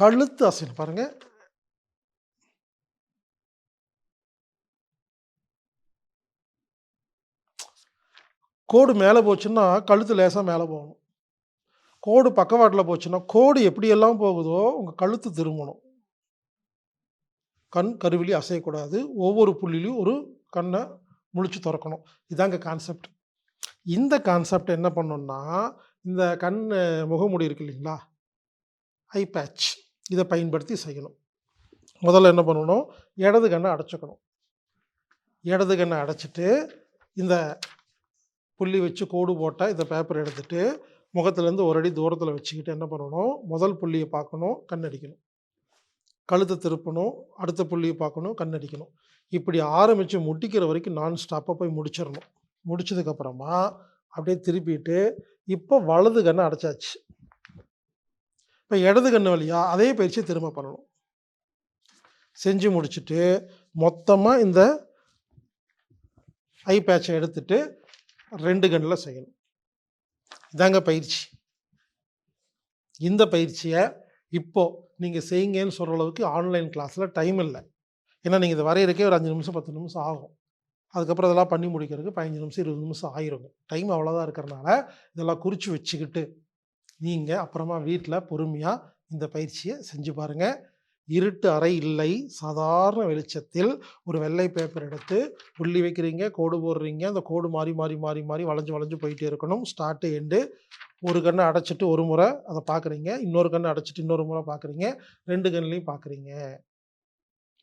கழுத்து அசையணும். பாருங்க. கோடு மேலே போச்சுன்னா கழுத்து லேசாக மேலே போகணும். கோடு பக்கவாட்டில் போச்சுன்னா கோடு எப்படியெல்லாம் போகுதோ உங்கள் கழுத்து திரும்பணும். கண் கருவிலி அசையக்கூடாது. ஒவ்வொரு புள்ளிலையும் ஒரு கண்ணை முழிச்சு திறக்கணும். இதாங்க கான்செப்ட் இந்த கான்செப்ட் என்ன பண்ணோன்னா இந்த கண் முகமூடி இருக்கு இல்லைங்களா? ஐ பேட்ச் இதை பயன்படுத்தி செய்யணும். முதல்ல என்ன பண்ணணும்? இடது கண்ணை அடைச்சிக்கணும். இடது கண்ணை அடைச்சிட்டு இந்த புள்ளி வச்சு கோடு போட்டால் இந்த பேப்பர் எடுத்துட்டு முகத்துலேருந்து ஒரு அடி தூரத்தில் வச்சுக்கிட்டு என்ன பண்ணணும்? முதல் புள்ளியை பார்க்கணும் கண்ணடிக்கணும். கழுத்தை திருப்பணும் அடுத்த புள்ளியை பார்க்கணும் கண்ணடிக்கணும். இப்படி ஆரம்பித்து முட்டிக்கிற வரைக்கும் நான் ஸ்டாப்பாக போய் முடிச்சிடணும். முடிச்சதுக்கப்புறமா அப்படியே திருப்பிட்டு இப்போ வலது கண்ணை அடைச்சாச்சு. இப்போ இடது கண்ணு வழியா அதே பயிற்சியை திரும்ப பண்ணணும். செஞ்சு முடிச்சுட்டு மொத்தமாக இந்த ஐ பேட்சை எடுத்துட்டு ரெண்டு கண்ணில் செய்யணும். இதாங்க பயிற்சி. இந்த பயிற்சியை இப்போ நீங்கள் செய்யுங்கன்னு சொல்கிற அளவுக்கு ஆன்லைன் கிளாஸில் டைம் இல்லை. ஏன்னா நீங்கள் இதை வரையிறக்கே ஒரு அஞ்சு நிமிஷம் பத்து நிமிஷம் ஆகும். அதுக்கப்புறம் இதெல்லாம் பண்ணி முடிக்கிறதுக்கு பதினஞ்சு நிமிஷம் இருபது நிமிஷம் ஆயிருங்க. டைம் அவ்வளோதான் இருக்கிறனால இதெல்லாம் குறித்து வச்சுக்கிட்டு நீங்கள் அப்புறமா வீட்டில் பொறுமையாக இந்த பயிற்சியை செஞ்சு பாருங்கள் இருட்டு அறை இல்லை. சாதாரண வெளிச்சத்தில் ஒரு வெள்ளை பேப்பர் எடுத்து புள்ளி வைக்கிறீங்க கோடு போடுறீங்க. அந்த கோடு மாறி மாறி மாறி மாறி வளைஞ்சு வளைஞ்சு போயிட்டே இருக்கணும். ஸ்டார்ட்டு எண்டு ஒரு கண்ணை அடைச்சிட்டு ஒரு முறை அதை பார்க்குறீங்க. இன்னொரு கண்ணை அடைச்சிட்டு இன்னொரு முறை பார்க்குறீங்க. ரெண்டு கண்ணிலையும் பார்க்குறீங்க.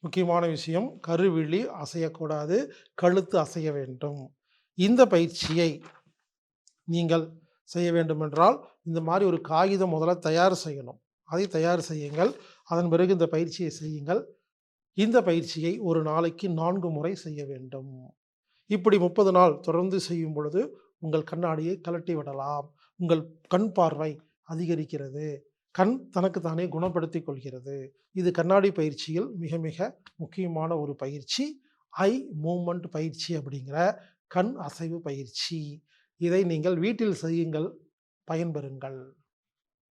முக்கியமான விஷயம் கருவிழி அசையக்கூடாது. கழுத்து அசைய வேண்டும். இந்த பயிற்சியை நீங்கள் செய்ய வேண்டுமென்றால் இந்த மாதிரி ஒரு காகிதம் முதல்ல தயார் செய்யணும். அதை தயார் செய்யுங்கள். அதன் பிறகு இந்த பயிற்சியை செய்யுங்கள். இந்த பயிற்சியை ஒரு நாளைக்கு நான்கு முறை செய்ய வேண்டும். இப்படி முப்பது நாள் தொடர்ந்து செய்யும் பொழுது உங்கள் கண்ணாடியை கழட்டி விடலாம். உங்கள் கண் பார்வை அதிகரிக்கிறது. கண் தனக்கு தானே குணப்படுத்தி கொள்கிறது. இது கண்ணாடி பயிற்சியில் மிக மிக முக்கியமான ஒரு பயிற்சி. ஐ மூமெண்ட் பயிற்சி அப்படிங்கிற கண் அசைவு பயிற்சி. இதை நீங்கள் வீட்டில் செய்யுங்கள் பயன்பெறுங்கள்.